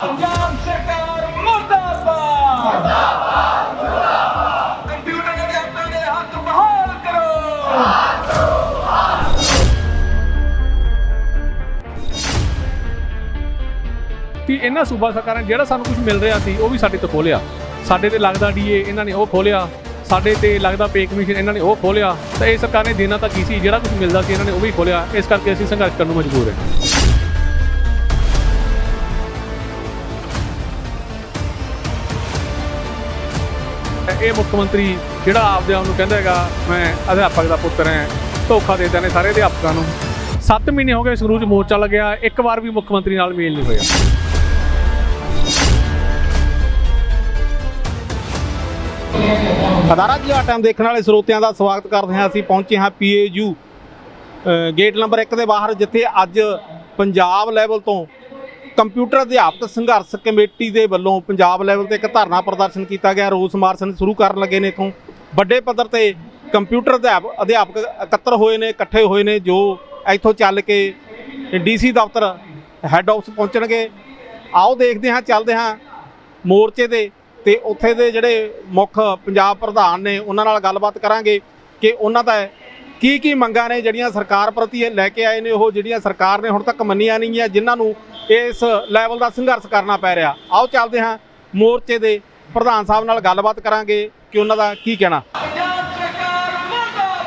ਪੰਜਾਬ ਸਰਕਾਰ ਮੁਰਦਾਬਾਦ। ਮੁਰਦਾਬਾਦ। ਮੁਰਦਾਬਾਦ ਕੰਪਿਊਟਰ ਦੇ ਅਧਿਆਪਕਾਂ ਦੇ ਹੱਕ ਬਹਾਲ ਕਰੋ। ਕਿ ਇਹਨਾਂ ਸੂਬਾ ਸਰਕਾਰਾਂ ਨੇ ਜਿਹੜਾ ਸਾਨੂੰ ਕੁਝ ਮਿਲ ਰਿਹਾ ਸੀ, ਉਹ ਵੀ ਸਾਡੇ ਤੋਂ ਖੋਲਿਆ। ਸਾਡੇ ਤੇ ਲੱਗਦਾ ਡੀਏ ਇਹਨਾਂ ਨੇ ਉਹ ਖੋਲਿਆ। ਸਾਡੇ ਤੇ ਲੱਗਦਾ ਪੇ ਕਮਿਸ਼ਨ ਇਹਨਾਂ ਨੇ ਉਹ ਖੋਲਿਆ। ਤਾਂ ਇਹ ਸਰਕਾਰ ਨੇ ਦੇਣਾ ਤਾਂ ਕੀ ਸੀ? ਜਿਹੜਾ ਕੁਝ ਮਿਲਦਾ ਸੀ ਇਹਨਾਂ ਨੇ ਉਹ ਵੀ ਖੋਲਿਆ। ਇਸ ਕਰਕੇ ਅਸੀਂ ਸੰਘਰਸ਼ ਕਰਨ ਨੂੰ ਮਜਬੂਰ ਹਾਂ। ਇਹ ਮੁੱਖ ਮੰਤਰੀ ਜਿਹੜਾ ਆਪਦੇ ਆਪ ਨੂੰ ਕਹਿੰਦਾ ਹੈਗਾ, ਮੈਂ ਅਧਿਆਪਕ ਦਾ ਪੁੱਤਰ ਹਾਂ, ਧੋਖਾ ਦੇ ਦਿੱਤਾ ਨੇ ਸਾਰੇ ਅਧਿਆਪਕਾਂ ਨੂੰ। 7 ਮਹੀਨੇ ਹੋ ਗਏ ਸੰਗਰੂਰ 'ਚ ਮੋਰਚਾ ਲੱਗਿਆ, ਇੱਕ ਵਾਰ ਵੀ ਮੁੱਖ ਮੰਤਰੀ ਨਾਲ ਮੇਲ ਨਹੀਂ ਹੋਇਆ। ਅਦਾਰਾ ਜੀ ਆ ਟਾਈਮ ਦੇਖਣ ਵਾਲੇ ਸਰੋਤਿਆਂ ਦਾ ਸਵਾਗਤ ਕਰਦੇ ਹਾਂ। ਅਸੀਂ ਪਹੁੰਚੇ ਹਾਂ ਪੀਏਯੂ ਗੇਟ ਨੰਬਰ 1 ਦੇ ਬਾਹਰ, ਜਿੱਥੇ ਅੱਜ ਪੰਜਾਬ ਲੈਵਲ ਤੋਂ ਕੰਪਿਊਟਰ ਅਧਿਆਪਕ ਸੰਘਰਸ਼ ਕਮੇਟੀ ਦੇ ਵੱਲੋਂ ਪੰਜਾਬ ਲੈਵਲ ਤੇ ਇੱਕ ਧਰਨਾ ਪ੍ਰਦਰਸ਼ਨ ਕੀਤਾ ਗਿਆ। ਰੋਸ ਮਾਰਚ ਸ਼ੁਰੂ ਕਰਨ ਲੱਗੇ ਨੇ ਇਥੋਂ। ਵੱਡੇ ਪੱਧਰ ਤੇ ਕੰਪਿਊਟਰ ਅਧਿਆਪ- ਅਧਿਆਪਕ ਇਕੱਤਰ ਹੋਏ ਨੇ, ਇਕੱਠੇ ਹੋਏ ਨੇ, ਜੋ ਇੱਥੋਂ ਚੱਲ ਕੇ ਡੀਸੀ ਦਫ਼ਤਰ ਹੈੱਡ ਆਫਿਸ ਪਹੁੰਚਣਗੇ। ਆਓ ਦੇਖਦੇ ਹਾਂ, ਚੱਲਦੇ ਹਾਂ ਮੋਰਚੇ ਦੇ ਤੇ ਉੱਥੇ ਦੇ ਜਿਹੜੇ ਮੁੱਖ ਪੰਜਾਬ ਪ੍ਰਧਾਨ ਨੇ, ਉਹਨਾਂ ਨਾਲ ਗੱਲਬਾਤ ਕਰਾਂਗੇ ਕਿ ਉਹਨਾਂ ਦਾ ਕੀ ਕੀ ਮੰਗਾਂ ਨੇ ਜਿਹੜੀਆਂ ਸਰਕਾਰ ਪ੍ਰਤੀ ਇਹ ਲੈ ਕੇ ਆਏ ਨੇ, ਉਹ ਜਿਹੜੀਆਂ ਸਰਕਾਰ ਨੇ ਹੁਣ ਤੱਕ ਮੰਨੀਆਂ ਨਹੀਂ ਹੈ ਜਿਨ੍ਹਾਂ ਨੂੰ ਇਸ ਲੈਵਲ ਦਾ ਸੰਘਰਸ਼ ਕਰਨਾ ਪੈ ਰਿਹਾ। ਆਓ ਚੱਲਦੇ ਹਾਂ ਮੋਰਚੇ ਦੇ ਪ੍ਰਧਾਨ ਸਾਹਿਬ ਨਾਲ ਗੱਲਬਾਤ ਕਰਾਂਗੇ ਕਿ ਉਹਨਾਂ ਦਾ ਕੀ ਕਹਿਣਾ ਪੰਜਾਬ ਸਰਕਾਰ ਮੁਰਦਾਬਾਦ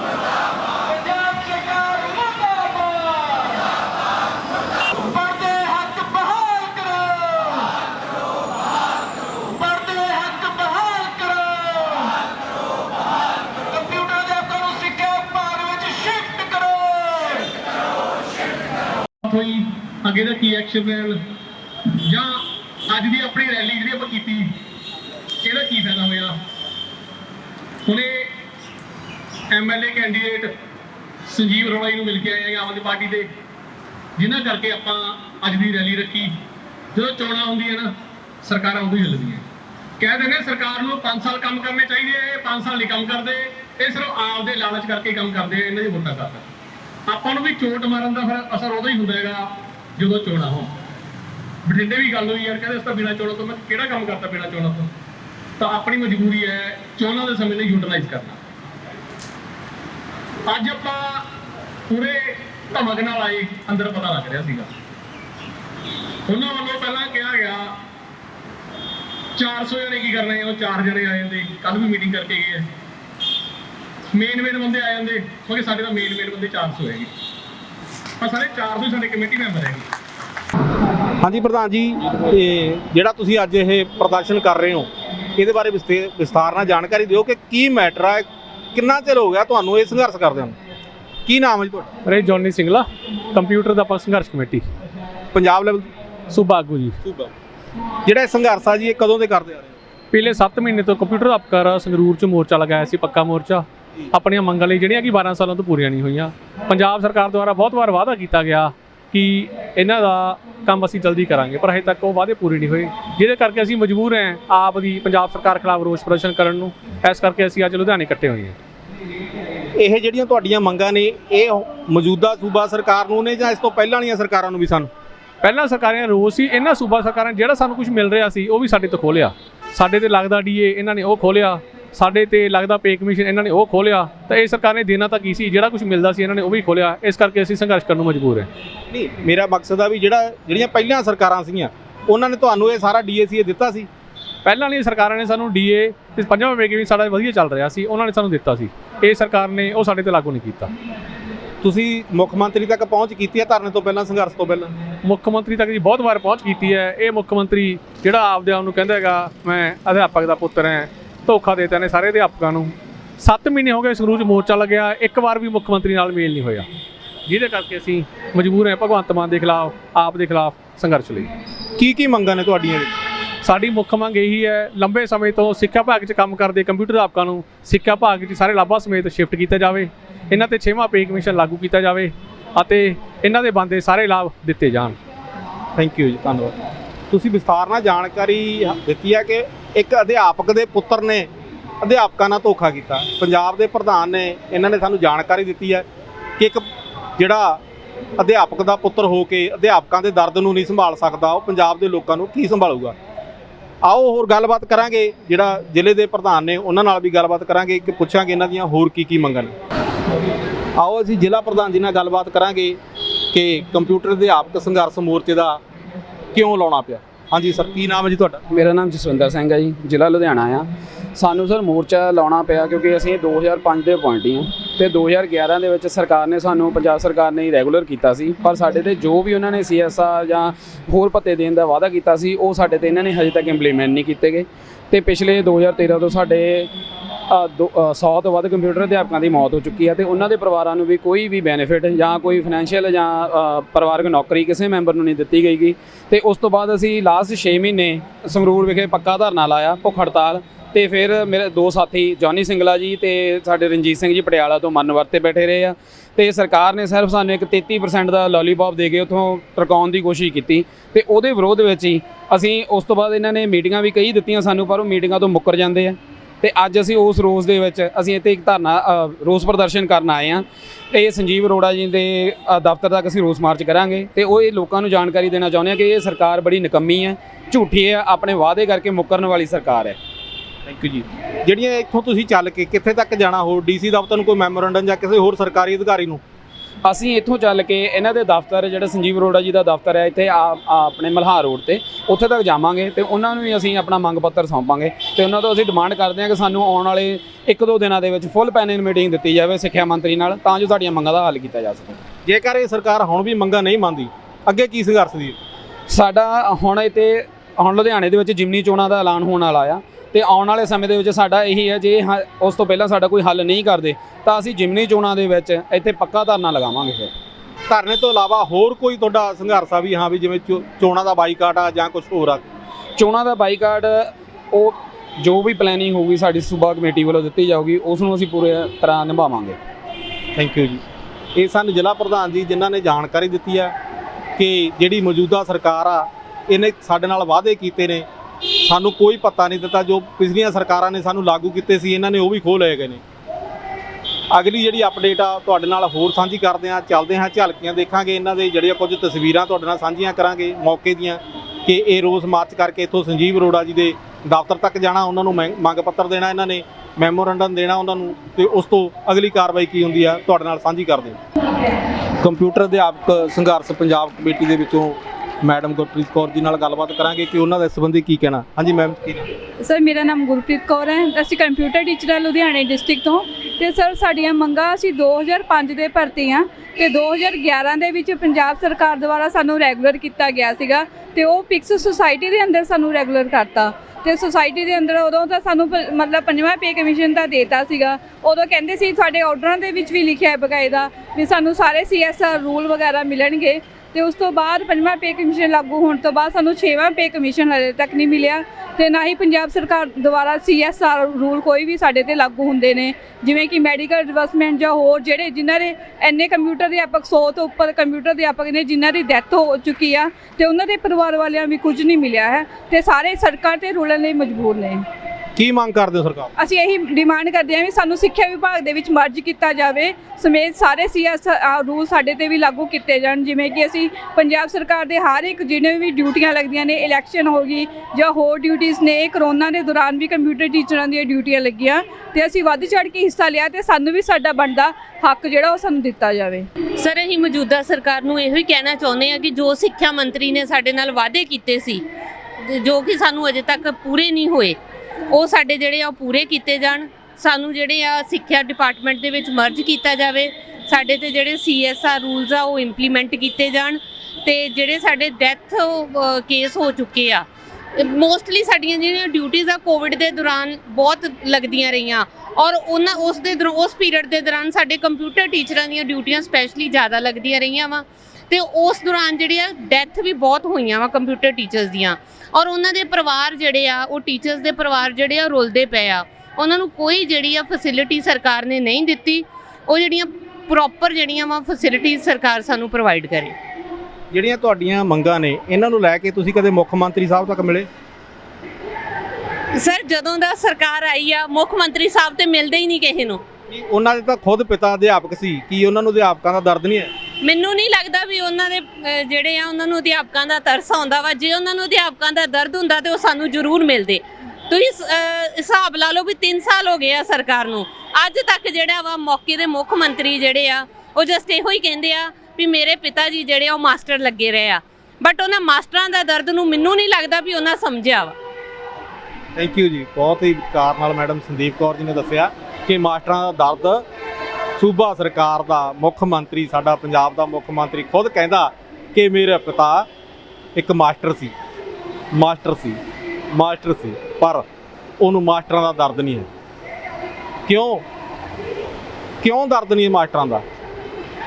ਮੁਰਦਾਬਾਦ ਪੰਜਾਬ ਸਰਕਾਰ ਮੁਰਦਾਬਾਦ ਪਰਦੇ ਹੱਕ ਬਹਾਲ ਕਰੋ ਪਰਦੇ ਹੱਕ ਬਹਾਲ ਕਰੋ ਕੰਪਿਊਟਰ ਦੇ ਆਪਾਂ ਨੂੰ ਸਿੱਖਿਆ ਵਿਭਾਗ ਵਿੱਚ ਸ਼ਿਫਟ ਕਰੋ ਕੋਈ ਅੱਗੇ ਦਾ ਕੀ ਐਕਸ਼ਨ ਪਲਾਨ ਜਾਂ ਅੱਜ ਦੀ ਆਪਣੀ ਰੈਲੀ ਜਿਹੜੀ ਆਪਾਂ ਕੀਤੀ, ਇਹਦਾ ਕੀ ਫਾਇਦਾ ਹੋਇਆ? ਹੁਣੇ ਐਮਐਲਏ ਕੈਂਡੀਡੇਟ ਸੰਜੀਵ ਰੋੜਾ ਜੀ ਨੂੰ ਮਿਲ ਕੇ ਆਏ ਆ ਆਮ ਆਦਮੀ ਪਾਰਟੀ ਦੇ, ਜਿਨ੍ਹਾਂ ਕਰਕੇ ਆਪਾਂ ਅੱਜ ਦੀ ਰੈਲੀ ਰੱਖੀ। ਜਦੋਂ ਚੋਣਾਂ ਹੁੰਦੀਆਂ ਨਾ, ਸਰਕਾਰਾਂ ਉਦੋਂ ਹੀ ਹਿੱਲਦੀਆਂ। ਕਹਿ ਦਿੰਦੇ ਸਰਕਾਰ ਨੂੰ 5 ਸਾਲ ਕੰਮ ਕਰਨੇ ਚਾਹੀਦੇ ਆ, ਇਹ 5 ਸਾਲ ਨਹੀਂ ਕੰਮ ਕਰਦੇ, ਇਹ ਸਿਰਫ ਆਪਦੇ ਲਾਲਚ ਕਰਕੇ ਕੰਮ ਕਰਦੇ ਆ, ਇਹਨਾਂ ਦੀ ਵੋਟਾਂ ਕਰਦੇ। ਆਪਾਂ ਨੂੰ ਵੀ ਚੋਟ ਮਾਰਨ ਦਾ ਫਿਰ ਅਸਰ ਉਦੋਂ ਹੀ ਹੁੰਦਾ ਹੈਗਾ ਜਦੋਂ ਚੋਣਾਂ ਹੋ ਬਠਿੰਡੇ ਵੀ ਗੱਲ ਹੋਈ ਯਾਰ, ਕਹਿੰਦੇ ਇਸ ਤਾਂ ਬਿਨਾਂ ਚੋਣਾਂ ਤੋਂ, ਮੈਂ ਕਿਹੜਾ ਕੰਮ ਕਰਤਾ ਬਿਨਾਂ ਚੋਣਾਂ ਤੋਂ? ਤਾਂ ਆਪਣੀ ਮਜਬੂਰੀ ਹੈ ਚੋਣਾਂ ਦੇ ਸਮੇਂ ਲਈ ਯੂਟਿਲਾਈਜ਼ ਕਰਨਾ। ਅੱਜ ਆਪਾਂ ਪੂਰੇ ਧਮਕ ਨਾਲ ਆਏ, ਅੰਦਰ ਪਤਾ ਲੱਗ ਰਿਹਾ ਸੀਗਾ। ਉਹਨਾਂ ਵੱਲੋਂ ਪਹਿਲਾਂ ਕਿਹਾ ਗਿਆ 400 ਜਣੇ ਕੀ ਕਰਨੇ ਉਹ ਚਾਰ ਜਣੇ ਆਏ ਜਾਂਦੇ ਕੱਲ ਵੀ ਮੀਟਿੰਗ ਕਰਕੇ ਗਏ ਮੇਨ ਮੇਨ ਬੰਦੇ ਆ ਜਾਂਦੇ ਕਿਉਂਕਿ ਸਾਡੇ ਤਾਂ ਮੇਨ ਮੇਨ ਬੰਦੇ 400 ਹੈਗੇ। ਪਰ ਸਾਰੇ 400 ਹੀ ਸਾਡੇ ਕਮੇਟੀ ਮੈਂਬਰ ਹੈਗੇ। ਹਾਂਜੀ ਪ੍ਰਧਾਨ ਜੀ ਇਹ ਜਿਹੜਾ ਤੁਸੀਂ ਅੱਜ ਇਹ ਪ੍ਰਦਰਸ਼ਨ ਕਰ ਰਹੇ ਹੋ ਇਹਦੇ ਬਾਰੇ ਵਿਸਤੇ- ਵਿਸਥਾਰ ਨਾਲ ਜਾਣਕਾਰੀ ਦਿਓ ਕਿ ਕੀ ਮੈਟਰ ਹੈ ਕਿੰਨਾ ਚਿਰ ਹੋ ਗਿਆ ਤੁਹਾਨੂੰ ਇਹ ਸੰਘਰਸ਼ ਕਰਦੇ ਨੂੰ? ਕੀ ਨਾਮ ਹੈ ਜੀ ਤੁਹਾਡਾ? ਰੇ ਜੌਨੀ ਸਿੰਗਲਾ ਕੰਪਿਊਟਰ ਦਾ ਆਪਾਂ ਸੰਘਰਸ਼ ਕਮੇਟੀ ਪੰਜਾਬ ਲੈਵਲ ਸੂਬਾ ਆਗੂ ਜੀ। ਸੂਬਾ ਜਿਹੜਾ ਇਹ ਸੰਘਰਸ਼ ਆ ਜੀ ਇਹ ਕਦੋਂ ਦੇ ਕਰਦੇ ਆ ਰਹੇ ਪਿਛਲੇ 7 ਮਹੀਨੇ ਤੋਂ ਕੰਪਿਊਟਰ ਅਪਕਾਰ ਸੰਗਰੂਰ 'ਚ ਮੋਰਚਾ ਲਗਾਇਆ ਸੀ ਪੱਕਾ ਮੋਰਚਾ। ਆਪਣੀਆਂ ਮੰਗਾਂ ਲਈ ਜਿਹੜੀਆਂ ਕਿ 12 ਸਾਲਾਂ ਤੋਂ ਪੂਰੀਆਂ ਨਹੀਂ ਹੋਈਆਂ। ਪੰਜਾਬ ਸਰਕਾਰ ਦੁਆਰਾ ਬਹੁਤ ਵਾਰ ਵਾਅਦਾ ਕੀਤਾ ਗਿਆ ਕਿ ਇਹਨਾਂ ਦਾ ਕੰਮ ਅਸੀਂ ਜਲਦੀ ਕਰਾਂਗੇ ਪਰ ਹਜੇ ਤੱਕ ਉਹ ਵਾਅਦੇ ਪੂਰੇ ਨਹੀਂ ਹੋਏ। ਜਿਹਦੇ ਕਰਕੇ ਅਸੀਂ ਮਜਬੂਰ ਹਾਂ ਆਪ ਦੀ ਪੰਜਾਬ ਸਰਕਾਰ ਖਿਲਾਫ ਰੋਸ ਪ੍ਰਦਰਸ਼ਨ ਕਰਨ ਨੂੰ। ਇਸ ਕਰਕੇ ਅਸੀਂ ਅੱਜ ਲੁਧਿਆਣੇ ਇਕੱਠੇ ਹੋਏ ਹਾਂ। ਇਹ ਜਿਹੜੀਆਂ ਤੁਹਾਡੀਆਂ ਮੰਗਾਂ ਨੇ ਇਹ ਮੌਜੂਦਾ ਸੂਬਾ ਸਰਕਾਰ ਨੂੰ ਨੇ ਜਾਂ ਇਸ ਤੋਂ ਪਹਿਲਾਂ ਵਾਲੀਆਂ ਸਰਕਾਰਾਂ ਨੂੰ ਵੀ ਸਾਨੂੰ? ਪਹਿਲਾਂ ਸਰਕਾਰਾਂ ਰੋਸ ਸੀ ਇਹਨਾਂ ਸੂਬਾ ਸਰਕਾਰਾਂ ਜਿਹੜਾ ਸਾਨੂੰ ਕੁਝ ਮਿਲ ਰਿਹਾ ਸੀ ਉਹ ਵੀ ਸਾਡੇ ਤੋਂ ਖੋਲਿਆ ਸਾਡੇ ਤੇ ਲੱਗਦਾ ਡੀਏ ਇਹਨਾਂ ਨੇ ਉਹ ਖੋਲਿਆ ਸਾਡੇ ਤੇ ਲੱਗਦਾ ਪੇ ਕਮਿਸ਼ਨ ਇਹਨਾਂ ਨੇ ਉਹ ਖੋਲਿਆ ਤਾਂ ਇਹ ਸਰਕਾਰ ਨੇ ਦੇਣਾ ਤਾਂ ਕੀ ਸੀ? ਜਿਹੜਾ ਕੁਝ ਮਿਲਦਾ ਸੀ ਇਹਨਾਂ ਨੇ ਉਹ ਵੀ ਖੋਲਿਆ। ਇਸ ਕਰਕੇ ਅਸੀਂ ਸੰਘਰਸ਼ ਕਰਨ ਨੂੰ ਮਜਬੂਰ ਹਾਂ। ਨਹੀਂ ਮੇਰਾ ਮਕਸਦ ਆ ਵੀ ਜਿਹੜਾ ਜਿਹੜੀਆਂ ਪਹਿਲਾਂ ਸਰਕਾਰਾਂ ਸੀਗੀਆਂ ਉਹਨਾਂ ਨੇ ਤੁਹਾਨੂੰ ਇਹ ਸਾਰਾ ਡੀਏਸੀ ਦਿੱਤਾ ਸੀ? ਪਹਿਲਾਂ ਵਾਲੀਆਂ ਸਰਕਾਰਾਂ ਨੇ ਸਾਨੂੰ ਡੀਏ ਤੇ ਪੰਜਾਂ ਪੇ ਕਮਿਸ਼ਨ ਸਾਡਾ ਵਧੀਆ ਚੱਲ ਰਿਹਾ ਸੀ ਉਹਨਾਂ ਨੇ ਸਾਨੂੰ ਦਿੱਤਾ ਸੀ। ਇਹ ਸਰਕਾਰ ਨੇ ਉਹ ਸਾਡੇ ਤੇ ਲਾਗੂ ਨਹੀਂ ਕੀਤਾ। ਤੁਸੀਂ ਮੁੱਖ ਮੰਤਰੀ ਤੱਕ ਪਹੁੰਚ ਕੀਤੀ ਹੈ ਧਰਨੇ ਤੋਂ ਪਹਿਲਾਂ ਸੰਘਰਸ਼ ਤੋਂ ਪਹਿਲਾਂ? ਮੁੱਖ ਮੰਤਰੀ ਤੱਕ ਜੀ ਬਹੁਤ ਵਾਰ ਪਹੁੰਚ ਕੀਤੀ ਹੈ। ਇਹ ਮੁੱਖ ਮੰਤਰੀ ਜਿਹੜਾ ਆਪਦੇ ਆਪ ਨੂੰ ਕਹਿੰਦਾ ਹੈਗਾ ਮੈਂ ਅਧਿਆਪਕ ਦਾ ਪੁੱਤਰ ਹਾਂ ਧੋਖਾ ਦੇ ਦਿੱਤਾ ਨੇ ਸਾਰੇ ਅਧਿਆਪਕਾਂ ਨੂੰ। 7 ਮਹੀਨੇ ਹੋ ਗਏ ਸੰਗਰੂਰ 'ਚ ਮੋਰਚਾ ਲੱਗਿਆ ਇੱਕ ਵਾਰ ਵੀ ਮੁੱਖ ਮੰਤਰੀ ਨਾਲ ਮੇਲ ਨਹੀਂ ਹੋਇਆ। ਜਿਹਦੇ ਕਰਕੇ ਅਸੀਂ ਮਜਬੂਰ ਹਾਂ ਭਗਵੰਤ ਮਾਨ ਦੇ ਖਿਲਾਫ ਆਪ ਦੇ ਖਿਲਾਫ ਸੰਘਰਸ਼ ਲਈ। ਕੀ ਕੀ ਮੰਗਾਂ ਨੇ ਤੁਹਾਡੀਆਂ? ਸਾਡੀ ਮੁੱਖ ਮੰਗ ਇਹੀ ਹੈ ਲੰਬੇ ਸਮੇਂ ਤੋਂ ਸਿੱਖਿਆ ਵਿਭਾਗ 'ਚ ਕੰਮ ਕਰਦੇ ਕੰਪਿਊਟਰ ਅਧਿਆਪਕਾਂ ਨੂੰ ਸਿੱਖਿਆ ਵਿਭਾਗ 'ਚ ਸਾਰੇ ਲਾਭਾਂ ਸਮੇਤ ਸ਼ਿਫਟ ਕੀਤਾ ਜਾਵੇ ਇਹਨਾਂ ਤੇ 6ਵਾਂ ਪੇ ਕਮਿਸ਼ਨ ਲਾਗੂ ਕੀਤਾ ਜਾਵੇ ਅਤੇ ਇਹਨਾਂ ਦੇ ਬੰਦੇ ਸਾਰੇ ਲਾਭ ਦਿੱਤੇ ਜਾਣ। ਥੈਂਕ ਯੂ ਜੀ ਧੰਨਵਾਦ। ਤੁਸੀਂ ਵਿਸਥਾਰ ਨਾਲ ਜਾਣਕਾਰੀ ਦਿੱਤੀ ਹੈ ਕਿ ਇੱਕ ਅਧਿਆਪਕ ਦੇ ਪੁੱਤਰ ਨੇ ਅਧਿਆਪਕਾਂ ਨਾਲ ਧੋਖਾ ਕੀਤਾ। ਪੰਜਾਬ ਦੇ ਪ੍ਰਧਾਨ ਨੇ ਇਹਨਾਂ ਨੇ ਸਾਨੂੰ ਜਾਣਕਾਰੀ ਦਿੱਤੀ ਹੈ ਕਿ ਇੱਕ ਜਿਹੜਾ ਅਧਿਆਪਕ ਦਾ ਪੁੱਤਰ ਹੋ ਕੇ ਅਧਿਆਪਕਾਂ ਦੇ ਦਰਦ ਨੂੰ ਨਹੀਂ ਸੰਭਾਲ ਸਕਦਾ, ਉਹ ਪੰਜਾਬ ਦੇ ਲੋਕਾਂ ਨੂੰ ਕੀ ਸੰਭਾਲੂਗਾ? ਆਓ ਹੋਰ ਗੱਲਬਾਤ ਕਰਾਂਗੇ, ਜਿਹੜਾ ਜ਼ਿਲ੍ਹੇ ਦੇ ਪ੍ਰਧਾਨ ਨੇ ਉਹਨਾਂ ਨਾਲ ਵੀ ਗੱਲਬਾਤ ਕਰਾਂਗੇ, ਕਿ ਪੁੱਛਾਂਗੇ ਇਹਨਾਂ ਦੀਆਂ ਹੋਰ ਕੀ ਕੀ ਮੰਗਾਂ ਨੇ। ਆਓ ਅਸੀਂ ਜ਼ਿਲ੍ਹਾ ਪ੍ਰਧਾਨ ਜੀ ਨਾਲ ਗੱਲਬਾਤ ਕਰਾਂਗੇ ਕਿ ਕੰਪਿਊਟਰ ਅਧਿਆਪਕ ਸੰਘਰਸ਼ ਮੋਰਚੇ ਦਾ ਕਿਉਂ ਲਾਉਣਾ ਪਿਆ? ਹਾਂਜੀ ਸਰ, ਕੀ ਨਾਮ ਹੈ ਜੀ ਤੁਹਾਡਾ? ਮੇਰਾ ਨਾਮ ਜਸਵਿੰਦਰ ਸਿੰਘ ਹੈ ਜੀ, ਜ਼ਿਲ੍ਹਾ ਲੁਧਿਆਣਾ ਆ। ਸਾਨੂੰ ਸਰ ਮੋਰਚਾ ਲਾਉਣਾ ਪਿਆ ਕਿਉਂਕਿ ਅਸੀਂ 2005 ਦੇ ਅਪੁਆਇੰਟੀ ਹਾਂ ਤੇ 2011 ਦੇ ਵਿੱਚ ਸਰਕਾਰ ਨੇ ਸਾਨੂੰ, ਪੰਜਾਬ ਸਰਕਾਰ ਨੇ ਰੈਗੂਲਰ ਕੀਤਾ ਸੀ, ਪਰ ਸਾਡੇ ਤੇ ਜੋ ਵੀ ਉਹਨਾਂ ਨੇ ਸੀਐਸਆਰ ਜਾਂ ਹੋਰ ਭੱਤੇ ਦੇਣ ਦਾ ਵਾਅਦਾ ਕੀਤਾ ਸੀ, ਉਹ ਸਾਡੇ ਤੇ ਇਹਨਾਂ ਨੇ ਹਜੇ ਤੱਕ ਇੰਪਲੀਮੈਂਟ ਨਹੀਂ ਕੀਤੇ ਗਏ। ਤੇ ਪਿਛਲੇ 2013 ਤੋਂ ਸਾਡੇ 100 ਤੋਂ ਵੱਧ ਕੰਪਿਊਟਰ ਅਧਿਆਪਕਾਂ ਦੀ ਮੌਤ ਹੋ ਚੁੱਕੀ ਹੈ ਤੇ ਉਹਨਾਂ ਦੇ ਪਰਿਵਾਰਾਂ ਨੂੰ ਵੀ ਕੋਈ ਵੀ ਬੈਨੀਫਿਟ ਜਾਂ ਕੋਈ ਫਾਈਨੈਂਸ਼ੀਅਲ ਜਾਂ ਪਰਿਵਾਰਕ ਨੌਕਰੀ ਕਿਸੇ ਮੈਂਬਰ ਨੂੰ ਨਹੀਂ ਦਿੱਤੀ ਗਈਗੀ। ਤੇ ਉਸ ਤੋਂ ਬਾਅਦ ਅਸੀਂ ਲਾਸਟ 6 ਮਹੀਨੇ ਸੰਗਰੂਰ ਵਿਖੇ ਪੱਕਾ ਧਰਨਾ ਲਾਇਆ, ਭੁੱਖ ਹੜਤਾਲ ਤੇ ਫਿਰ ਮੇਰੇ ਦੋ ਸਾਥੀ ਜੌਨੀ ਸਿੰਗਲਾ ਜੀ ਤੇ ਸਾਡੇ ਰਣਜੀਤ ਸਿੰਘ ਜੀ ਪਟਿਆਲਾ ਤੋਂ ਮਰਨ ਵਰਤੇ ਬੈਠੇ ਰਹੇ ਆ। ਤੇ ਸਰਕਾਰ ਨੇ ਸਿਰਫ ਸਾਨੂੰ ਇੱਕ 33% ਦਾ ਲੋਲੀਪੌਪ ਦੇ ਕੇ ਉਥੋਂ ਟਰਕਾਉਣ ਦੀ ਕੋਸ਼ਿਸ਼ ਕੀਤੀ ਤੇ ਉਹਦੇ ਵਿਰੋਧ ਵਿੱਚ ਹੀ ਅਸੀਂ ਉਸ ਤੋਂ ਬਾਅਦ ਇਹਨਾਂ ਨੇ ਮੀਟਿੰਗਾਂ ਵੀ ਕਈ ਦਿੱਤੀਆਂ ਸਾਨੂੰ, ਪਰ ਉਹ ਮੀਟਿੰਗਾਂ ਤੋਂ ਮੁੱਕਰ ਜਾਂਦੇ ਆ। ਤੇ ਅੱਜ ਅਸੀਂ ਉਸ ਰੋਸ ਦੇ ਵਿੱਚ ਅਸੀਂ ਇੱਥੇ ਇੱਕ ਧਰਨਾ ਅ, ਰੋਸ ਪ੍ਰਦਰਸ਼ਨ ਕਰਨ ਆਏ ਆ ਇਹ ਸੰਜੀਵ ਅਰੋੜਾ ਜੀ ਦੇ ਅ, ਦਫ਼ਤਰ ਤੱਕ ਅਸੀਂ ਰੋਸ ਮਾਰਚ ਕਰਾਂਗੇ ਤੇ ਉਹ ਇਹ ਲੋਕਾਂ ਨੂੰ ਜਾਣਕਾਰੀ ਦੇਣਾ ਚਾਹੁੰਦੇ ਆ ਕਿ ਇਹ ਸਰਕਾਰ ਬੜੀ ਨਿਕੰਮੀ ਹੈ ਝੂਠੀ ਹੈ ਆਪਣੇ ਵਾਅਦੇ ਕਰਕੇ ਮੁੱਕਰਨ ਵਾਲੀ ਸਰਕਾਰ ਹੈ। ਥੈਂਕ ਯੂ ਜੀ। ਜਿਹੜੀਆਂ ਇੱਥੋਂ ਤੁਸੀਂ ਚੱਲ ਕੇ ਕਿੱਥੇ ਤੱਕ ਜਾਣਾ ਹੋਰ ਡੀਸੀ ਦਫ਼ਤਰ ਨੂੰ ਕੋਈ ਮੈਮੋਰੰਡਮ ਜਾਂ ਕਿਸੇ ਹੋਰ ਸਰਕਾਰੀ ਅਧਿਕਾਰੀ ਨੂੰ? ਅਸੀਂ ਇੱਥੋਂ ਚੱਲ ਕੇ ਇਹਨਾਂ ਦੇ ਦਫ਼ਤਰ ਜਿਹੜਾ ਸੰਜੀਵ ਅਰੋੜਾ ਜੀ ਦਾ ਦਫ਼ਤਰ ਹੈ ਇੱਥੇ ਆ ਆਪਣੇ ਮਲਹਾਰ ਰੋਡ ਤੇ ਉੱਥੇ ਤੱਕ ਜਾਵਾਂਗੇ ਤੇ ਉਹਨਾਂ ਨੂੰ ਵੀ ਅਸੀਂ ਆਪਣਾ ਮੰਗ ਪੱਤਰ ਸੌਂਪਾਂਗੇ ਤੇ ਉਹਨਾਂ ਤੋਂ ਅਸੀਂ ਡਿਮਾਂਡ ਕਰਦੇ ਹਾਂ ਕਿ ਸਾਨੂੰ ਆਉਣ ਵਾਲੇ ਇੱਕ ਦੋ ਦਿਨਾਂ ਦੇ ਵਿੱਚ ਫੁੱਲ ਪੈਨਲ ਮੀਟਿੰਗ ਦਿੱਤੀ ਜਾਵੇ ਸਿੱਖਿਆ ਮੰਤਰੀ ਨਾਲ ਤਾਂ ਜੋ ਸਾਡੀਆਂ ਮੰਗਾਂ ਦਾ ਹੱਲ ਕੀਤਾ ਜਾ ਸਕੇ। ਜੇਕਰ ਇਹ ਸਰਕਾਰ ਹੁਣ ਵੀ ਮੰਗਾਂ ਨਹੀਂ ਮੰਨਦੀ ਅੱਗੇ ਕੀ ਸੰਘਰਸ਼ ਦੀ? ਸਾਡਾ ਹੁਣ ਇੱਥੇ ਹੁਣ ਲੁਧਿਆਣੇ ਦੇ ਵਿੱਚ ਜਿਮਨੀ ਚੋਣਾਂ ਦਾ ਐਲਾਨ ਹੋਣ ਵਾਲਾ ਆ ਤੇ ਆਉਣ ਵਾਲੇ ਸਮੇਂ ਦੇ ਵਿੱਚ ਸਾਡਾ ਇਹੀ ਹੈ ਜੇ ਹ- ਉਸ ਤੋਂ ਪਹਿਲਾਂ ਸਾਡਾ ਕੋਈ ਹੱਲ ਨਹੀਂ ਕਰਦੇ ਤਾਂ ਅਸੀਂ ਜਿਮਨੀ ਚੋਣਾਂ ਦੇ ਵਿੱਚ ਇੱਥੇ ਪੱਕਾ ਧਰਨਾ ਲਗਾਵਾਂਗੇ ਫਿਰ। ਧਰਨੇ ਤੋਂ ਇਲਾਵਾ ਹੋਰ ਕੋਈ ਤੁਹਾਡਾ ਸੰਘਰਸ਼ ਆ ਵੀ ਹਾਂ ਵੀ ਜਿਵੇਂ ਚੋ- ਚੋਣਾਂ ਦਾ ਬਾਈਕਾਟ ਆ ਜਾਂ ਕੁਝ ਹੋਰ ਆ? ਚੋਣਾਂ ਦਾ ਬਾਈਕਾਟ ਉਹ ਜੋ ਵੀ ਪਲੈਨਿੰਗ ਹੋਊਗੀ ਸਾਡੀ ਸੂਬਾ ਕਮੇਟੀ ਵੱਲੋਂ ਦਿੱਤੀ ਜਾਊਗੀ ਉਸ ਨੂੰ ਅਸੀਂ ਪੂਰੇ ਤਰ੍ਹਾਂ ਨਿਭਾਵਾਂਗੇ। ਥੈਂਕ ਯੂ ਜੀ। ਇਹ ਸਨ ਜ਼ਿਲ੍ਹਾ ਪ੍ਰਧਾਨ ਜੀ ਜਿਨ੍ਹਾਂ ਨੇ ਜਾਣਕਾਰੀ ਦਿੱਤੀ ਹੈ ਕਿ ਜਿਹੜੀ ਮੌਜੂਦਾ ਸਰਕਾਰ ਆ ਇਹਨੇ ਸਾਡੇ ਨਾਲ ਵਾਅਦੇ ਕੀਤੇ ਨੇ। ਸਾਨੂੰ ਕੋਈ ਪਤਾ ਨਹੀਂ ਦਿੱਤਾ। ਜੋ ਪਿਛਲੀਆਂ ਸਰਕਾਰਾਂ ਨੇ ਸਾਨੂੰ ਲਾਗੂ ਕੀਤੇ ਸੀ, ਇਹਨਾਂ ਨੇ ਉਹ ਵੀ ਖੋਹ ਲਏ ਗਏ ਨੇ। ਅਗਲੀ ਜਿਹੜੀ ਅਪਡੇਟ ਆ, ਤੁਹਾਡੇ ਨਾਲ ਹੋਰ ਸਾਂਝੀ ਕਰਦੇ ਆ ਚੱਲਦੇ ਹਾਂ, ਝਲਕੀਆਂ ਦੇਖਾਂਗੇ ਇਹਨਾਂ ਦੇ। ਜਿਹੜੀਆਂ ਕੁਝ ਤਸਵੀਰਾਂ ਤੁਹਾਡੇ ਨਾਲ ਸਾਂਝੀਆਂ ਕਰਾਂਗੇ ਮੌਕੇ ਦੀਆਂ ਕਿ ਇਹ ਰੋਸ ਮਾਰਚ ਕਰਕੇ ਇੱਥੋਂ ਸੰਜੀਵ ਅਰੋੜਾ ਜੀ ਦੇ ਦਫ਼ਤਰ ਤੱਕ ਜਾਣਾ, ਉਹਨਾਂ ਨੂੰ ਮੰਗ ਮੰਗ ਪੱਤਰ ਦੇਣਾ ਇਹਨਾਂ ਨੇ ਮੈਮੋਰੰਡਮ ਦੇਣਾ ਉਹਨਾਂ ਨੂੰ ਤੇ ਉਸ ਤੋਂ ਅਗਲੀ ਕਾਰਵਾਈ ਕੀ ਹੁੰਦੀ ਆ, ਤੁਹਾਡੇ ਨਾਲ ਸਾਂਝੀ ਕਰਦੇ ਕੰਪਿਊਟਰ ਅਧਿਆਪਕ ਸੰਘਰਸ਼ ਪੰਜਾਬ ਕਮੇਟੀ ਦੇ ਵਿੱਚੋਂ ਮੈਡਮ ਗੁਰਪ੍ਰੀਤ ਕੌਰ ਜੀ ਨਾਲ ਗੱਲਬਾਤ ਕਰਾਂਗੇ ਕਿ ਉਹਨਾਂ ਦੇ ਸੰਬੰਧੀ ਕੀ ਕਹਿਣਾ। ਹਾਂਜੀ ਮੈਮ, ਕੀ ਸਰ, ਮੇਰਾ ਨਾਮ ਗੁਰਪ੍ਰੀਤ ਕੌਰ ਹੈ। ਅਸੀਂ ਕੰਪਿਊਟਰ ਟੀਚਰ ਹਾਂ ਲੁਧਿਆਣੇ ਡਿਸਟ੍ਰਿਕਟ ਤੋਂ। ਤੇ ਸਰ, ਸਾਡੀਆਂ ਮੰਗਾਂ ਅਸੀਂ 2005 ਦੇ ਭਰਤੀ ਹਾਂ। ਤੇ 2011 ਦੇ ਵਿੱਚ ਪੰਜਾਬ ਸਰਕਾਰ ਦੁਆਰਾ ਸਾਨੂੰ ਰੈਗੂਲਰ ਕੀਤਾ ਗਿਆ ਸੀਗਾ। ਤੇ ਉਹ ਪਿਕਸ ਸੁਸਾਇਟੀ ਦੇ ਅੰਦਰ ਸਾਨੂੰ ਰੈਗੂਲਰ ਕਰਤਾ। ਤੇ ਸੁਸਾਇਟੀ ਦੇ ਅੰਦਰ ਉਦੋਂ ਤਾਂ ਸਾਨੂੰ ਮਤਲਬ ਪੰਜਵਾਂ ਪੇ ਕਮਿਸ਼ਨ ਦਾ ਦੇਤਾ ਸੀਗਾ। ਉਦੋਂ ਕਹਿੰਦੇ ਸੀ, ਸਾਡੇ ਆਰਡਰਾਂ ਦੇ ਵਿੱਚ ਵੀ ਲਿਖਿਆ ਹੈ ਬਕਾਇਦਾ ਵੀ ਸਾਨੂੰ ਸਾਰੇ ਸੀਐਸਆਰ ਰੂਲ ਵਗੈਰਾ ਮਿਲਣਗੇ। ਤੇ ਉਸ ਤੋਂ ਬਾਅਦ ਪੰਜਵਾਂ ਪੇ ਕਮਿਸ਼ਨ ਲਾਗੂ ਹੋਣ ਤੋਂ ਬਾਅਦ ਸਾਨੂੰ ਛੇਵਾਂ ਪੇ ਕਮਿਸ਼ਨ ਹਲੇ ਤੱਕ ਨਹੀਂ ਮਿਲਿਆ ਤੇ ਨਾ ਹੀ ਪੰਜਾਬ ਸਰਕਾਰ ਦੁਆਰਾ ਸੀਐਸਆਰ ਰੂਲ ਕੋਈ ਵੀ ਸਾਡੇ ਤੇ ਲਾਗੂ ਹੁੰਦੇ ਨੇ, ਜਿਵੇਂ ਕਿ ਮੈਡੀਕਲ ਡਿਵੈਲਪਮੈਂਟ ਜਾਂ ਹੋਰ ਜਿਹੜੇ ਜਿਨ੍ਹਾਂ ਦੇ ਐਨੇ ਕੰਪਿਊਟਰ ਅਧਿਆਪਕ 100 ਤੋਂ ਉੱਪਰ ਕੰਪਿਊਟਰ ਅਧਿਆਪਕ ਨੇ ਜਿਨ੍ਹਾਂ ਦੀ ਡੈਥ ਹੋ ਚੁੱਕੀ ਆ ਤੇ ਉਹਨਾਂ ਦੇ ਪਰਿਵਾਰ ਵਾਲਿਆਂ ਵੀ ਕੁਝ ਨਹੀਂ ਮਿਲਿਆ ਹੈ ਤੇ ਸਾਰੇ ਸੜਕਾਂ ਤੇ ਰੁਲਣ ਲਈ ਮਜਬੂਰ ਨੇ। ਕੀ ਮੰਗ ਕਰਦੇ ਹੋ ਸਰਕਾਰ ਅਸੀਂ ਇਹੀ ਡਿਮਾਂਡ ਕਰਦੇ ਹਾਂ ਵੀ ਸਾਨੂੰ ਸਿੱਖਿਆ ਵਿਭਾਗ ਦੇ ਵਿੱਚ ਮਰਜ ਕੀਤਾ ਜਾਵੇ। ਸਮੇਤ ਸਾਰੇ ਸੀਐਸ ਰੂਲ ਸਾਡੇ ਤੇ ਵੀ ਲਾਗੂ ਕੀਤੇ ਜਾਣ। ਜਿਵੇਂ ਕਿ ਅਸੀਂ ਪੰਜਾਬ ਸਰਕਾਰ ਦੇ ਹਰ ਇੱਕ ਜਿਹਨੇ ਵੀ ਡਿਊਟੀਆਂ ਲੱਗਦੀਆਂ ਨੇ ਇਲੈਕਸ਼ਨ ਹੋ ਗਈ ਜਾਂ ਹੋਰ ਡਿਊਟੀਆਂ ਨੇ ਕਰੋਨਾ ਦੇ ਦੌਰਾਨ ਵੀ ਕੰਪਿਊਟਰ ਟੀਚਰਾਂ ਦੀਆਂ ਡਿਊਟੀਆਂ ਲੱਗੀਆਂ ਤੇ ਅਸੀਂ ਵੱਧ ਚੜ ਕੇ ਹਿੱਸਾ ਲਿਆ ਤੇ ਸਾਨੂੰ ਵੀ ਸਾਡਾ ਬਣਦਾ ਹੱਕ ਜਿਹੜਾ ਉਹ ਸਾਨੂੰ ਦਿੱਤਾ ਜਾਵੇ। ਸਰ ਅਸੀਂ ਮੌਜੂਦਾ ਸਰਕਾਰ ਨੂੰ ਇਹੋ ਹੀ ਕਹਿਣਾ ਚਾਹੁੰਦੇ ਹਾਂ ਕਿ ਜੋ ਸਿੱਖਿਆ ਮੰਤਰੀ ਨੇ ਸਾਡੇ ਨਾਲ ਵਾਅਦੇ ਕੀਤੇ ਸੀ ਜੋ ਕਿ ਸਾਨੂੰ ਅਜੇ ਤੱਕ ਪੂਰੇ ਨਹੀਂ ਹੋਏ ਉਹ ਸਾਡੇ ਜਿਹੜੇ ਆ ਉਹ ਪੂਰੇ ਕੀਤੇ ਜਾਣ। ਸਾਨੂੰ ਜਿਹੜੇ ਆ ਸਿੱਖਿਆ ਡਿਪਾਰਟਮੈਂਟ ਦੇ ਵਿੱਚ ਮਰਜ ਕੀਤਾ ਜਾਵੇ। ਸਾਡੇ ਤੇ ਜਿਹੜੇ ਸੀਐਸਆਰ ਰੂਲਸ ਆ, ਉਹ ਇੰਪਲੀਮੈਂਟ ਕੀਤੇ ਜਾਣ। ਤੇ ਜਿਹੜੇ ਸਾਡੇ ਡੈਥ ਕੇਸ ਹੋ ਚੁੱਕੇ ਆ ਮੋਸਟਲੀ ਸਾਡੀਆਂ ਜਿਹੜੀਆਂ ਡਿਊਟੀਆਂ ਆ ਕੋਵਿਡ ਦੇ ਦੌਰਾਨ ਬਹੁਤ ਲੱਗਦੀਆਂ ਰਹੀਆਂ। ਔਰ ਉਹਨਾਂ, ਉਸ ਦੇ ਦੌਰਾਨ ਉਸ ਪੀਰੀਅਡ ਦੇ ਦੌਰਾਨ ਸਾਡੇ ਕੰਪਿਊਟਰ ਟੀਚਰਾਂ ਦੀਆਂ ਡਿਊਟੀਆਂ ਸਪੈਸ਼ਲੀ ਜ਼ਿਆਦਾ ਲੱਗਦੀਆਂ ਰਹੀਆਂ ਵਾ। ਤੇ ਉਸ ਦੌਰਾਨ ਜਿਹੜੀ ਆ ਡੈਥ ਵੀ ਬਹੁਤ ਹੋਈਆਂ ਵਾ ਕੰਪਿਊਟਰ ਟੀਚਰਸ ਦੀਆਂ। ਔਰ ਉਹਨਾਂ ਦੇ ਪਰਿਵਾਰ ਜਿਹੜੇ ਆ ਉਹ ਟੀਚਰਸ ਦੇ ਪਰਿਵਾਰ ਜਿਹੜੇ ਆ ਰੁਲਦੇ ਪਏ ਆ। ਉਹਨਾਂ ਨੂੰ ਕੋਈ ਜਿਹੜੀ ਆ ਫੈਸਿਲਿਟੀ ਸਰਕਾਰ ਨੇ ਨਹੀਂ ਦਿੱਤੀ। ਉਹ ਜਿਹੜੀਆਂ ਪ੍ਰੋਪਰ ਜਿਹੜੀਆਂ ਵਾ ਫੈਸਿਲਿਟੀਜ਼ ਸਰਕਾਰ ਸਾਨੂੰ ਪ੍ਰੋਵਾਈਡ ਕਰੇ। ਜਿਹੜੀਆਂ ਤੁਹਾਡੀਆਂ ਮੰਗਾਂ ਨੇ ਇਹਨਾਂ ਨੂੰ ਲੈ ਕੇ ਤੁਸੀਂ ਕਦੇ ਮੁੱਖ ਮੰਤਰੀ ਸਾਹਿਬ ਤੱਕ ਮਿਲੇ? ਸਰ ਜਦੋਂ ਦਾ ਸਰਕਾਰ ਆਈ ਆ ਮੁੱਖ ਮੰਤਰੀ ਸਾਹਿਬ ਤੇ ਮਿਲਦੇ ਹੀ ਨਹੀਂ ਕਿਸੇ ਨੂੰ। ਉਹਨਾਂ ਦੇ ਤਾਂ ਖੁਦ ਪਿਤਾ ਅਧਿਆਪਕ ਸੀ। ਕੀ ਉਹਨਾਂ ਨੂੰ ਅਧਿਆਪਕਾਂ ਦਾ ਦਰਦ ਨਹੀਂ ਹੈ? ਮੈਨੂੰ ਨਹੀਂ ਲੱਗਦਾ ਵੀ ਉਹਨਾਂ ਦੇ ਅਹ, ਜਿਹੜੇ ਆ ਉਹਨਾਂ ਨੂੰ ਅਧਿਆਪਕਾਂ ਦਾ ਤਰਸ ਆਉਂਦਾ ਵਾ। ਜੇ ਉਹਨਾਂ ਨੂੰ ਅਧਿਆਪਕਾਂ ਦਾ ਦਰਦ ਹੁੰਦਾ ਤੇ ਉਹ ਸਾਨੂੰ ਜ਼ਰੂਰ ਮਿਲਦੇ। ਤੁਸੀਂ ਸ- ਅਹ, ਹਿਸਾਬ ਲਾ ਲਓ ਵੀ 3 ਸਾਲ ਹੋ ਗਏ ਆ ਸਰਕਾਰ ਨੂੰ। ਅੱਜ ਤੱਕ ਜਿਹੜਾ ਵਾ ਮੌਕੇ ਦੇ ਮੁੱਖ ਮੰਤਰੀ ਜਿਹੜੇ ਆ ਉਹ ਜਸਟ ਇਹੋ ਹੀ ਕਹਿੰਦੇ ਆ ਵੀ ਮੇਰੇ ਪਿਤਾ ਜੀ ਜਿਹੜੇ ਆ ਉਹ ਮਾਸਟਰ ਲੱਗੇ ਰਹੇ ਆ। ਬਟ ਉਹਨਾਂ ਮਾਸਟਰਾਂ ਦਾ ਦਰਦ ਨੂੰ ਮੈਨੂੰ ਨਹੀਂ ਲੱਗਦਾ ਵੀ ਉਹਨਾਂ ਸਮਝਿਆ ਵਾ। ਥੈਂਕ ਯੂ ਜੀ। ਬਹੁਤ ਹੀ ਵਿਚਾਰ ਨਾਲ ਮੈਡਮ ਸੰਦੀਪ ਕੌਰ ਜੀ ਨੇ ਦੱਸਿਆ ਕਿ ਮਾਸਟਰਾਂ ਦਾ ਦਰਦ ਸੂਬਾ ਸਰਕਾਰ ਦਾ ਮੁੱਖ ਮੰਤਰੀ, ਸਾਡਾ ਪੰਜਾਬ ਦਾ ਮੁੱਖ ਮੰਤਰੀ ਖੁਦ ਕਹਿੰਦਾ ਕਿ ਮੇਰਾ ਪਿਤਾ ਇੱਕ ਮਾਸਟਰ ਸੀ ਮਾਸਟਰ ਸੀ ਮਾਸਟਰ ਸੀ, ਪਰ ਉਹਨੂੰ ਮਾਸਟਰਾਂ ਦਾ ਦਰਦ ਨਹੀਂ ਹੈ। ਕਿਉਂ? ਕਿਉਂ ਦਰਦ ਨਹੀਂ ਮਾਸਟਰਾਂ ਦਾ?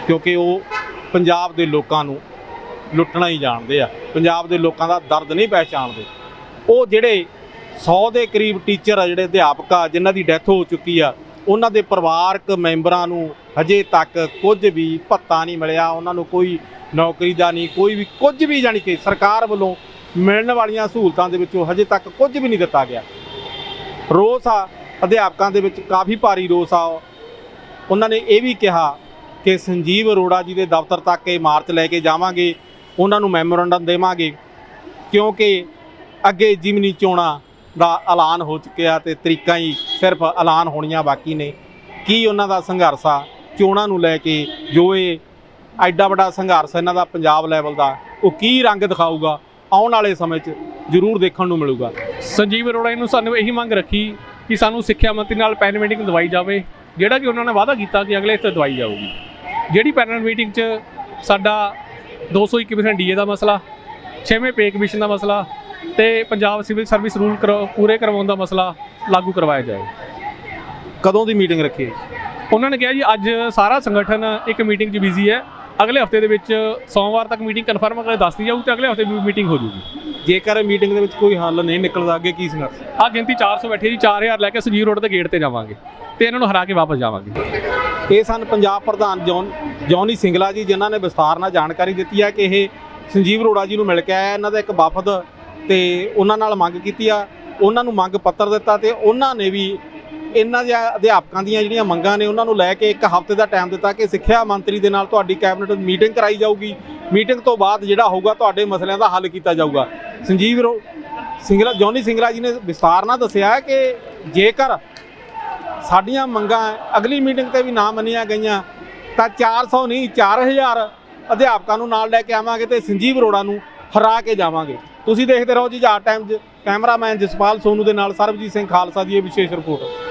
ਕਿਉਂਕਿ ਉਹ ਪੰਜਾਬ ਦੇ ਲੋਕਾਂ ਨੂੰ ਲੁੱਟਣਾ ਹੀ ਜਾਣਦੇ ਆ। ਪੰਜਾਬ ਦੇ ਲੋਕਾਂ ਦਾ ਦਰਦ ਨਹੀਂ ਪਹਿਚਾਣਦੇ। ਉਹ ਜਿਹੜੇ 100 ਦੇ ਕਰੀਬ ਟੀਚਰ ਆ, ਜਿਹੜੇ ਅਧਿਆਪਕ ਆ, ਜਿਨ੍ਹਾਂ ਦੀ ਡੈਥ ਹੋ ਚੁੱਕੀ ਆ ਉਹਨਾਂ ਦੇ ਪਰਿਵਾਰਕ ਮੈਂਬਰਾਂ ਨੂੰ ਹਜੇ ਤੱਕ ਕੁਝ ਵੀ ਭੱਤਾ ਨਹੀਂ ਮਿਲਿਆ, ਉਹਨਾਂ ਨੂੰ ਕੋਈ ਨੌਕਰੀ ਦਾ ਨਹੀਂ, ਕੋਈ ਵੀ ਕੁਝ ਵੀ ਜਾਣੀ ਕਿ ਸਰਕਾਰ ਵੱਲੋਂ ਮਿਲਣ ਵਾਲੀਆਂ ਸਹੂਲਤਾਂ ਦੇ ਵਿੱਚੋਂ ਹਜੇ ਤੱਕ ਕੁਝ ਵੀ ਨਹੀਂ ਦਿੱਤਾ ਗਿਆ। ਰੋਸ ਆ, ਅਧਿਆਪਕਾਂ ਦੇ ਵਿੱਚ ਕਾਫੀ ਭਾਰੀ ਰੋਸ ਆ। ਉਹਨਾਂ ਨੇ ਇਹ ਵੀ ਕਿਹਾ ਕਿ ਸੰਜੀਵ ਅਰੋੜਾ ਜੀ ਦੇ ਦਫ਼ਤਰ ਤੱਕ ਇਹ ਮਾਰਚ ਲੈ ਕੇ ਜਾਵਾਂਗੇ, ਉਹਨਾਂ ਨੂੰ ਮੈਮੋਰੰਡਮ ਦੇਵਾਂਗੇ, ਕਿਉਂਕਿ ਅੱਗੇ ਜਿਮਨੀ ਚੋਣਾਂ ਦਾ ਐਲਾਨ ਹੋ ਚੁੱਕਿਆ ਤੇ ਤਰੀਕਾਂ ਹੀ ਸਿਰਫ ਐਲਾਨ ਹੋਣੀਆਂ ਬਾਕੀ ਨੇ। ਕੀ ਉਹਨਾਂ ਦਾ ਸੰਘਰਸ਼ ਆ? ਚੋਣਾਂ ਨੂੰ ਲੈ ਕੇ ਜੋ ਇਹ ਐਡਾ ਵੱਡਾ ਸੰਘਰਸ਼ ਇਹਨਾਂ ਦਾ ਪੰਜਾਬ ਲੈਵਲ ਦਾ, ਉਹ ਕੀ ਰੰਗ ਦਿਖਾਊਗਾ? ਆਉਣ ਵਾਲੇ ਸਮੇਂ 'ਚ ਜ਼ਰੂਰ ਦੇਖਣ ਨੂੰ ਮਿਲੂਗਾ। ਸੰਜੀਵ ਅਰੋੜਾ, ਇਹਨੂੰ ਸਾਨੂੰ ਇਹੀ ਮੰਗ ਰੱਖੀ ਕਿ ਸਾਨੂੰ ਸਿੱਖਿਆ ਮੰਤਰੀ ਨਾਲ ਪੈਨ ਮੀਟਿੰਗ ਦਵਾਈ ਜਾਵੇ, ਜਿਹੜਾ ਕਿ ਉਹਨਾਂ ਨੇ ਵਾਅਦਾ ਕੀਤਾ ਕਿ ਅਗਲੇ ਹਫ਼ਤੇ ਦਵਾਈ ਜਾਊਗੀ। ਜਿਹੜੀ ਪੈਨਲ ਮੀਟਿੰਗ 'ਚ ਸਾਡਾ 221% ਡੀਏ ਦਾ ਮਸਲਾ 6ਵੇਂ ਪੇ ਕਮਿਸ਼ਨ ਦਾ ਮਸਲਾ ਤੇ ਪੰਜਾਬ ਸਿਵਲ ਸਰਵਿਸ ਰੂਲ ਪੂਰੇ ਕਰਵਾਉਣ ਦਾ ਮਸਲਾ ਲਾਗੂ ਕਰਵਾਇਆ ਜਾਏ। ਕਦੋਂ ਦੀ ਮੀਟਿੰਗ ਰੱਖੀ ਹੈ ਉਹਨਾਂ ਨੇ ਕਿਹਾ ਜੀ ਅੱਜ ਸਾਰਾ ਸੰਗਠਨ ਇੱਕ ਮੀਟਿੰਗ 'ਚ ਬਿਜ਼ੀ ਹੈ। ਅਗਲੇ ਹਫ਼ਤੇ ਦੇ ਵਿੱਚ ਸੋਮਵਾਰ ਤੱਕ ਮੀਟਿੰਗ ਕਨਫਰਮ ਕਰਕੇ ਦੱਸਦੀ ਜਾਊ ਤੇ ਅਗਲੇ ਹਫ਼ਤੇ ਵੀ ਮੀਟਿੰਗ ਹੋ ਜੂਗੀ। ਜੇਕਰ ਮੀਟਿੰਗ ਦੇ ਵਿੱਚ ਕੋਈ ਹੱਲ ਨਹੀਂ ਨਿਕਲਦਾ ਅੱਗੇ ਕੀ ਸੰਘਰਸ਼ ਆ ਗਿਣਤੀ 400 ਬੈਠੀ ਜੀ 4000 ਲੈ ਕੇ ਸੰਜੀਵ ਰੋਡ ਦੇ ਗੇਟ ਤੇ ਜਾਵਾਂਗੇ ਤੇ ਇਹਨਾਂ ਨੂੰ ਹਰਾ ਕੇ ਵਾਪਸ ਜਾਵਾਂਗੇ। ਇਹ ਸਨ ਪੰਜਾਬ ਪ੍ਰਧਾਨ ਜੌਨ ਜੌਨੀ ਸਿੰਗਲਾ ਜੀ ਜਿਨ੍ਹਾਂ ਨੇ ਵਿਸਥਾਰ ਨਾਲ ਜਾਣਕਾਰੀ ਦਿੱਤੀ ਹੈ ਕਿ ਇਹ ਸੰਜੀਵ ਅਰੋੜਾ ਜੀ ਨੂੰ ਮਿਲ ਕੇ ਆਇਆ ਇਹਨਾਂ ਦਾ ਇੱਕ ਵਫਦ ਤੇ ਉਹਨਾਂ ਨਾਲ ਮੰਗ ਕੀਤੀ ਆ, ਉਹਨਾਂ ਨੂੰ ਮੰਗ ਪੱਤਰ ਦਿੱਤਾ ਤੇ ਉਹਨਾਂ ਨੇ ਵੀ ਇਹਨਾਂ ਦੇ ਅਧਿਆਪਕਾਂ ਦੀਆਂ ਜਿਹੜੀਆਂ ਮੰਗਾਂ ਨੇ ਉਹਨਾਂ ਨੂੰ ਲੈ ਕੇ ਇੱਕ ਹਫ਼ਤੇ ਦਾ ਟਾਈਮ ਦਿੱਤਾ ਕਿ ਸਿੱਖਿਆ ਮੰਤਰੀ ਦੇ ਨਾਲ ਤੁਹਾਡੀ ਕੈਬਨਿਟ ਮੀਟਿੰਗ ਕਰਾਈ ਜਾਊਗੀ। ਮੀਟਿੰਗ ਤੋਂ ਬਾਅਦ ਜਿਹੜਾ ਹੋਊਗਾ ਤੁਹਾਡੇ ਮਸਲਿਆਂ ਦਾ ਹੱਲ ਕੀਤਾ ਜਾਊਗਾ। ਸੰਜੀਵ ਰੋ ਸਿੰਗਲਾ ਜੌਨੀ ਸਿੰਗਲਾ ਜੀ ਨੇ ਵਿਸਥਾਰ ਨਾਲ ਦੱਸਿਆ ਕਿ ਜੇਕਰ ਸਾਡੀਆਂ ਮੰਗਾਂ ਅਗਲੀ ਮੀਟਿੰਗ ਤੇ ਵੀ ਨਾ ਮੰਨੀਆਂ ਗਈਆਂ, ਤਾਂ 400 ਨਹੀਂ 4000 ਅਧਿਆਪਕਾਂ ਨੂੰ ਨਾਲ ਲੈ ਕੇ ਆਵਾਂਗੇ ਤੇ ਸੰਜੀਵ ਅਰੋੜਾ ਨੂੰ ਹਰਾ ਕੇ ਜਾਵਾਂਗੇ। ਤੁਸੀਂ ਦੇਖਦੇ ਰਹੋ ਜੀ ਜਾਟ ਟਾਈਮਜ਼ ਕੈਮਰਾਮੈਨ ਜਸਪਾਲ ਸੋਨੂ ਦੇ ਨਾਲ ਸਰਬਜੀਤ ਸਿੰਘ ਖਾਲਸਾ ਦੀ ਇਹ ਵਿਸ਼ੇਸ਼ ਰਿਪੋਰਟ